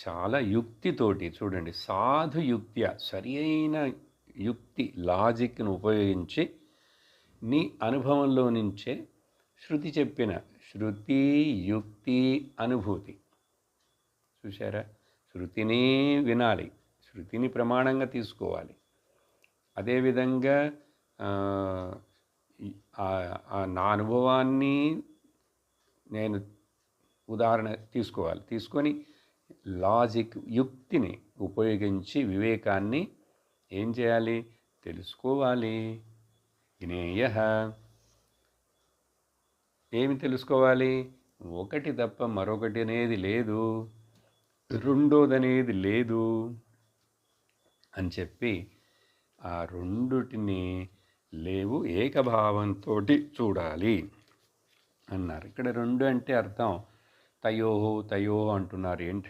చాలా యుక్తితోటి చూడండి సాధు యుక్త్య సరి అయిన యుక్తి లాజిక్ను ఉపయోగించి నీ అనుభవంలో నుంచే శృతి చెప్పిన శృతి యుక్తి అనుభూతి. చూసారా శృతిని వినాలి శృతిని ప్రమాణంగా తీసుకోవాలి. అదేవిధంగా నా అనుభవాన్ని నేను ఉదాహరణ తీసుకోవాలి తీసుకొని లాజిక్ యుక్తిని ఉపయోగించి వివేకాన్ని ఏం చేయాలి? తెలుసుకోవాలి. జ్ఞేయ. ఏమి తెలుసుకోవాలి? ఒకటి తప్ప మరొకటి అనేది లేదు. రెండోదనేది లేదు అని చెప్పి ఆ రెండుటిని లేవు ఏకభావంతో చూడాలి అన్నారు. ఇక్కడ రెండు అంటే అర్థం. తయో తయో అంటున్నారు. ఏంటి?